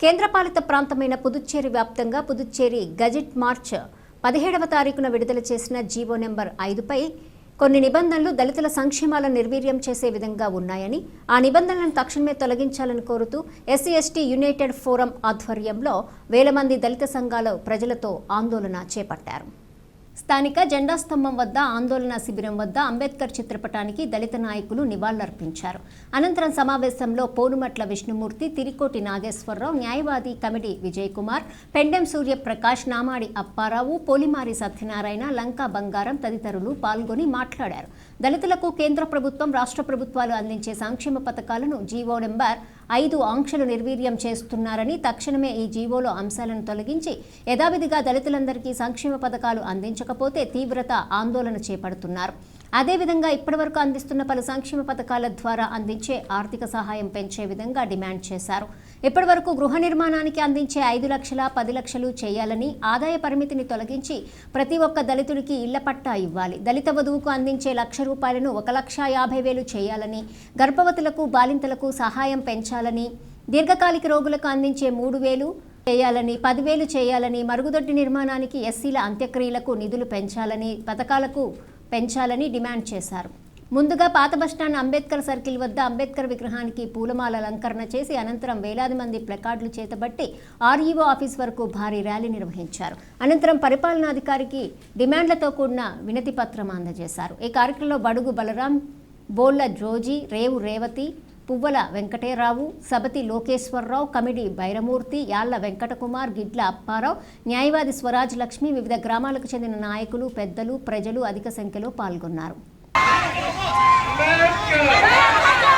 కేంద్రపాలిత ప్రాంతమైన పుదుచ్చేరి వ్యాప్తంగా పుదుచ్చేరి గజెట్ మార్చ్ పదిహేడవ తారీఖున విడుదల చేసిన జీవో నెంబర్ ఐదుపై కొన్ని నిబంధనలు దళితుల సంక్షేమాలను నిర్వీర్యం చేసే విధంగా ఉన్నాయని ఆ నిబంధనలను తక్షణమే తొలగించాలని కోరుతూ ఎస్సీ ఎస్టీ యునైటెడ్ ఫోరం ఆధ్వర్యంలో వేల మంది దళిత సంఘాలు ప్రజలతో ఆందోళన చేపట్టారు. స్థానిక జెండా స్తంభం వద్ద ఆందోళన శిబిరం వద్ద అంబేద్కర్ చిత్రపటానికి దళిత నాయకులు నివాళులర్పించారు. అనంతరం సమావేశంలో పోనుమట్ల విష్ణుమూర్తి తిరికోటి నాగేశ్వరరావు న్యాయవాది కమిడి విజయ్ కుమార్ పెండెం సూర్యప్రకాష్ నామాడి అప్పారావు పోలిమారి సత్యనారాయణ లంకా బంగారం తదితరులు పాల్గొని మాట్లాడారు. దళితులకు కేంద్ర ప్రభుత్వం రాష్ట్ర ప్రభుత్వాలు అందించే సంక్షేమ పథకాలను జీవో నెంబర్ ఐదు ఆంక్షలు నిర్వీర్యం చేస్తున్నారని తక్షణమే ఈ జీవోలో అంశాలను తొలగించి యథావిధిగా దళితులందరికీ సంక్షేమ పథకాలు అందించకపోతే తీవ్రత ఆందోళన చేపడుతున్నారు. అదేవిధంగా ఇప్పటివరకు అందిస్తున్న పలు సంక్షేమ పథకాల ద్వారా అందించే ఆర్థిక సహాయం పెంచే విధంగా డిమాండ్ చేశారు. ఇప్పటివరకు గృహ నిర్మాణానికి అందించే ఐదు లక్షల పది లక్షలు చేయాలని ఆదాయ పరిమితిని తొలగించి ప్రతి ఒక్క దళితుడికి ఇళ్ళ పట్టా ఇవ్వాలి. దళిత వధువుకు అందించే లక్ష రూపాయలను ఒక లక్ష యాభై వేలు చేయాలని గర్భవతులకు బాలింతలకు సహాయం పెంచాలని దీర్ఘకాలిక రోగులకు అందించే మూడు వేలు చేయాలని పదివేలు చేయాలని మరుగుదొడ్డి నిర్మాణానికి ఎస్సీల అంత్యక్రియలకు నిధులు పెంచాలని పథకాలకు పెంచాలని డిమాండ్ చేశారు. ముందుగా పాత బస్టాండ్ అంబేద్కర్ సర్కిల్ వద్ద అంబేద్కర్ విగ్రహానికి పూలమాల అలంకరణ చేసి అనంతరం వేలాది మంది ప్లకార్డులు చేతబట్టి ఆర్ఈఓ ఆఫీస్ వరకు భారీ ర్యాలీ నిర్వహించారు. అనంతరం పరిపాలనాధికారికి డిమాండ్లతో కూడిన వినతి పత్రం అందజేశారు. ఈ కార్యక్రమంలో బడుగు బలరాం బోళ్ళ జోజీ రేవు రేవతి పువ్వల వెంకటేరావు సబతి లోకేశ్వరరావు కమిడి బైరమూర్తి యాళ్ళ వెంకటకుమార్ గిడ్ల అప్పారావు న్యాయవాది స్వరాజ్ లక్ష్మి వివిధ గ్రామాలకు చెందిన నాయకులు పెద్దలు ప్రజలు అధిక సంఖ్యలో పాల్గొన్నారు. రద్దు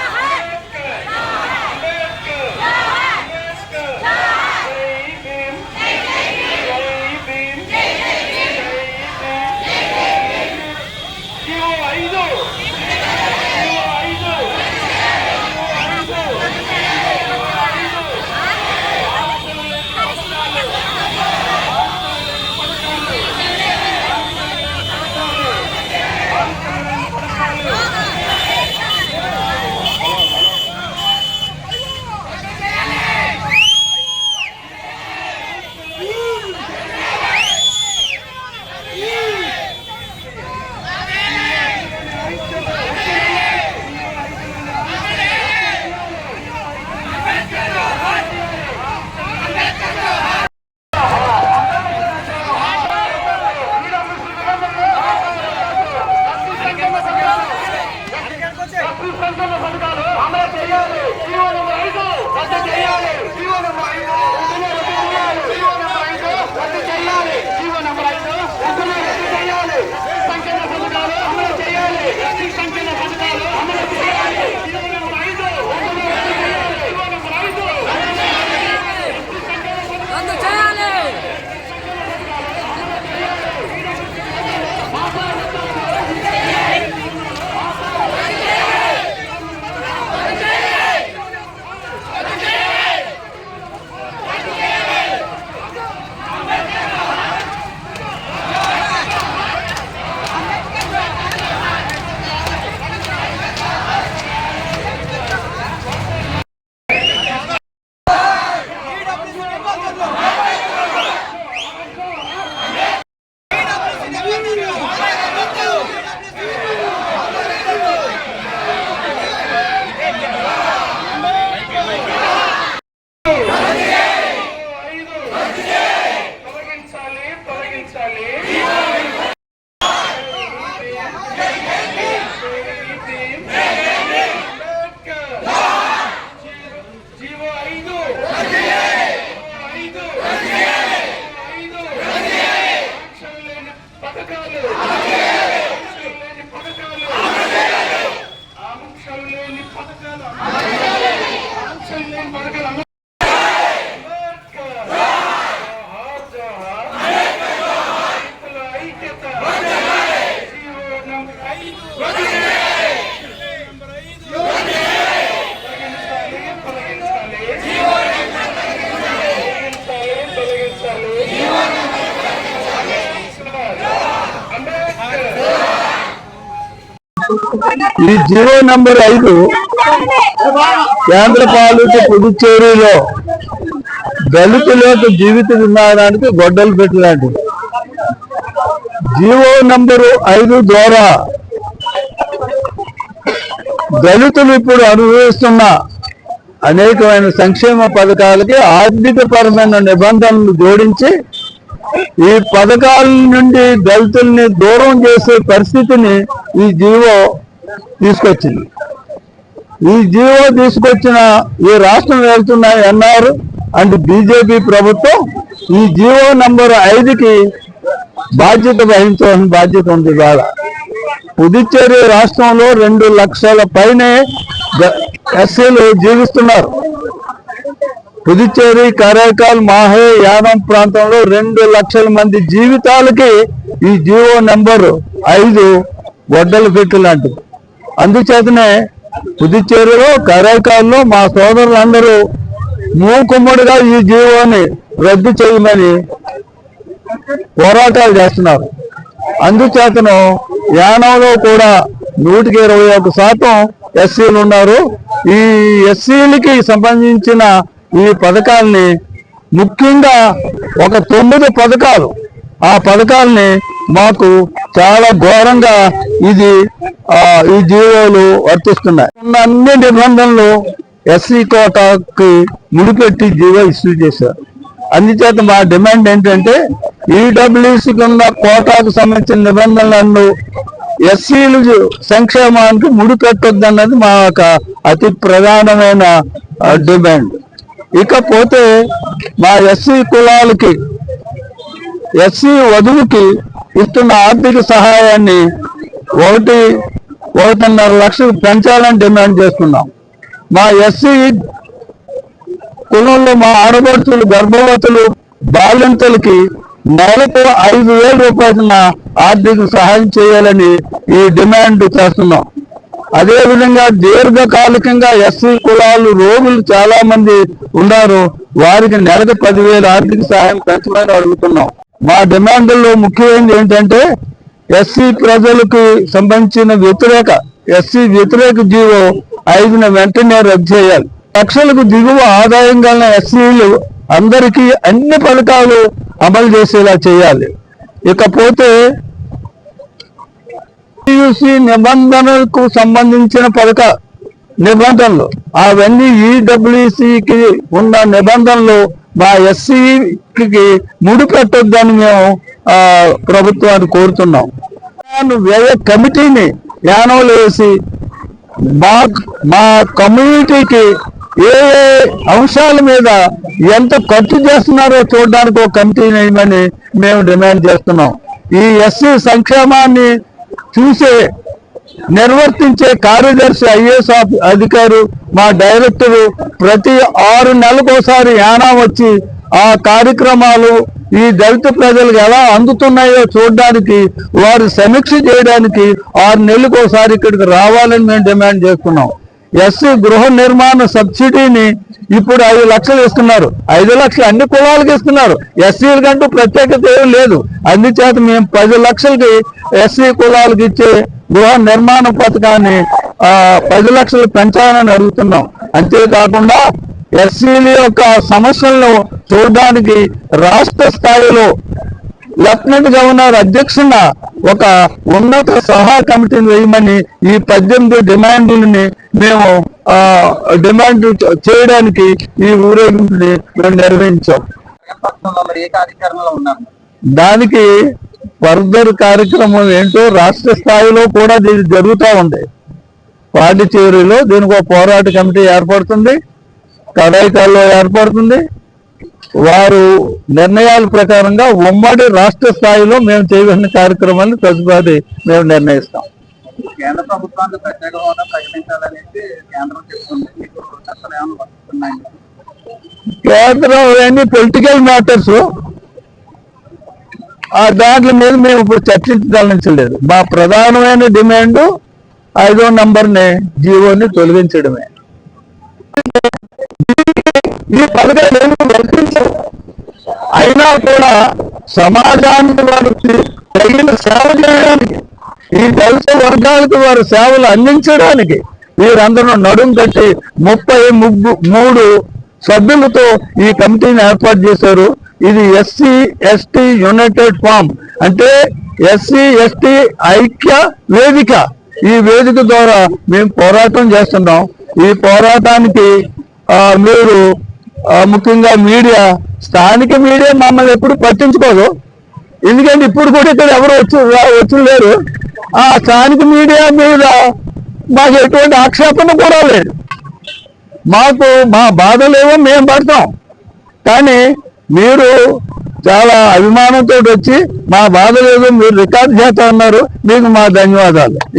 ఈ జీవో నంబర్ ఐదు కేంద్ర పాలిత పుదుచ్చేరిలో దళితులకు జీవిత విధానానికి గొడ్డలు పెట్టినట్టు. జీవో నంబరు ఐదు ద్వారా దళితులు ఇప్పుడు అనుభవిస్తున్న అనేకమైన సంక్షేమ పథకాలకి ఆర్థిక పరమైన నిబంధనలు జోడించి ఈ పథకాల నుండి దళితుల్ని దూరం చేసే పరిస్థితిని ఈ జీవో తీసుకొచ్చింది. ఈ జీవో తీసుకొచ్చిన ఈ రాష్ట్రం వెళ్తున్న ఎన్ఆర్ అండ్ బీజేపీ ప్రభుత్వం ఈ జీవో నంబర్ ఐదుకి బాధ్యత వహించవలసిన బాధ్యత ఉంది బాగా పుదుచ్చేరి రాష్ట్రంలో రెండు లక్షల పైనే ఎస్సీలు జీవిస్తున్నారు. పుదుచ్చేరి కరైకాల్ మాహే యానం ప్రాంతంలో రెండు లక్షల మంది జీవితాలకి ఈ జీవో నెంబర్ ఐదు గొడ్డలు పెట్టి లాంటిది. అందుచేతనే పుదుచ్చేరిలో కరైకాల్లో మా సోదరులందరూ మూకుమ్మడిగా ఈ జీవోని రద్దు చేయమని పోరాటాలు చేస్తున్నారు. అందుచేతను యానంలో కూడా నూటికి ఇరవై ఒక శాతం ఎస్సీలు ఉన్నారు. ఈ ఎస్సీలకి సంబంధించిన ఈ పథకాల్ని ముఖ్యంగా ఒక తొమ్మిది పథకాలు ఆ పథకాల్ని మాకు చాలా ఘోరంగా ఇది ఈ జీవోలు వర్తిస్తున్నాయి. ఉన్న అన్ని నిబంధనలు ఎస్సీ కోటాకి ముడిపెట్టి జీవో ఇష్యూ చేశారు. అందుచేత మా డిమాండ్ ఏంటంటే ఈడబ్ల్యూసీకి ఉన్న కోటాకు సంబంధించిన నిబంధనలను ఎస్సీలు సంక్షేమానికి ముడిపెట్టొద్దన్నది మా యొక్క అతి ప్రధానమైన డిమాండ్. ఇకపోతే మా ఎస్సీ కులాలకి ఎస్సీ వధువుకి ఇస్తున్న ఆర్థిక సహాయాన్ని ఒకటి ఒకటిన్నర లక్షలు పెంచాలని డిమాండ్ చేస్తున్నాం. మా ఎస్సీ కులంలో మా ఆడబడుతులు గర్భవతులు బాలింతలకి నెలకు ఐదు వేల రూపాయల ఆర్థిక సహాయం చేయాలని ఈ డిమాండ్ చేస్తున్నాం. అదేవిధంగా దీర్ఘకాలికంగా ఎస్సీ కులాలు రోగులు చాలా మంది ఉన్నారు. వారికి నెలకు పదివేల ఆర్థిక సహాయం పెంచమని అడుగుతున్నాం. మా డిమాండ్లో ముఖ్యమైనది ఏంటంటే ఎస్సీ ప్రజలకు సంబంధించిన వ్యతిరేక ఎస్సీ వ్యతిరేక జీవో ఐదున వెంటనే రద్దు చేయాలి. లక్షలకు దిగువ ఆదాయం గల ఎస్సీలు అందరికీ అన్ని పథకాలు అమలు చేసేలా చేయాలి. ఇకపోతే యూసీ నిబంధనలకు సంబంధించిన పథక నిబంధనలు అవన్నీ ఈడబ్ల్యూసికి ఉన్న నిబంధనలు మా ఎస్సీకి ముడిపెట్టొద్దని మేము ప్రభుత్వాన్ని కోరుతున్నాం. వ్యయ కమిటీని యానంలో వేసి మా మా కమ్యూనిటీకి ఏ ఏ అంశాల మీద ఎంత ఖర్చు చేస్తున్నారో చూడడానికి ఒక కమిటీ నేయమని మేము డిమాండ్ చేస్తున్నాం. ఈ ఎస్సీ సంక్షేమాన్ని చూసే నిర్వర్తించే కార్యదర్శి ఐఏఎస్ అధికారు మా డైరెక్టరు ప్రతి ఆరు నెలలకోసారి యానా వచ్చి ఆ కార్యక్రమాలు ఈ దళిత ప్రజలకు ఎలా అందుతున్నాయో చూడడానికి వారు సమీక్ష చేయడానికి ఆరు నెలలకోసారి ఇక్కడికి రావాలని మేము డిమాండ్ చేస్తున్నాం. ఎస్సీ గృహ నిర్మాణ సబ్సిడీని ఇప్పుడు ఐదు లక్షలు ఇస్తున్నారు ఐదు లక్షలు అన్ని కులాలకు ఇస్తున్నారు ఎస్సీలకంటూ ప్రత్యేకత ఏం లేదు. అందుచేత మేము పది లక్షలకి ఎస్సీ కులాలకు ఇచ్చే గృహ నిర్మాణ పథకాన్ని పది లక్షలు పెంచాలని అడుగుతున్నాం. అంతేకాకుండా ఎస్సీల యొక్క సమస్యలను చూడడానికి రాష్ట్ర స్థాయిలో లెఫ్టినెంట్ గవర్నర్ అధ్యక్షున ఒక ఉన్నత సహా కమిటీని వేయమని ఈ పద్దెనిమిది డిమాండ్లని మేము డిమాండ్ చేయడానికి ఈ ఊరేగింపుని మేము నిర్వహించాం. దానికి ఫర్దర్ కార్యక్రమం ఏంటో రాష్ట్ర స్థాయిలో కూడా దీని జరుగుతూ ఉంది. పాండిచేరిలో దీనికి ఒక పోరాట కమిటీ ఏర్పడుతుంది. కడాయికాల్లో ఏర్పడుతుంది. వారు నిర్ణయాల ప్రకారంగా ఉమ్మడి రాష్ట్ర స్థాయిలో మేము చేయవలసిన కార్యక్రమాన్ని తదుపరి మేము నిర్ణయిస్తాం. కేంద్ర ప్రభుత్వానికి ప్రత్యేక హోదా ప్రకటించాలనేసి కేంద్రం చెప్తుంది. మీకు చట్టాలు ఏమైనా వస్తున్నాయి కేంద్రం అన్ని పొలిటికల్ మ్యాటర్స్ ఆ దాంట్ల మీద మేము ఇప్పుడు చర్చించదలించలేదు మా ప్రధానమైన డిమాండ్ ఐదో నంబర్ని జీవోని తొలగించడమే. ఈ పథకాలు అయినా కూడా సమాజానికి వారికి తగిన సేవ చేయడానికి ఈ దళిత వర్గాలకు వారు సేవలు అందించడానికి వీరందరూ నడుం కట్టి ముప్పై ముగ్గు మూడు సభ్యులతో ఈ కమిటీని ఏర్పాటు చేశారు. ఇది ఎస్సీ ఎస్టీ యునైటెడ్ ఫామ్. అంటే ఎస్సీ ఎస్టీ ఐక్య వేదిక. ఈ వేదిక ద్వారా మేము పోరాటం చేస్తున్నాం. ఈ పోరాటానికి మీరు ముఖ్యంగా మీడియా స్థానిక మీడియా మమ్మల్ని ఎప్పుడు పట్టించుకోదు. ఎందుకంటే ఇప్పుడు కూడా ఇక్కడ ఎవరు వచ్చి వచ్చి లేరు. ఆ స్థానిక మీడియా మీద మాకు ఎటువంటి ఆక్షేపణ కూడా లేదు. మాకు మా బాధలేవో మేము పడతాం. కానీ మీరు చాలా అభిమానంతో వచ్చి మా బాధ లేదు మీరు రికార్డ్ చేస్తా ఉన్నారు. మీకు మా ధన్యవాదాలు.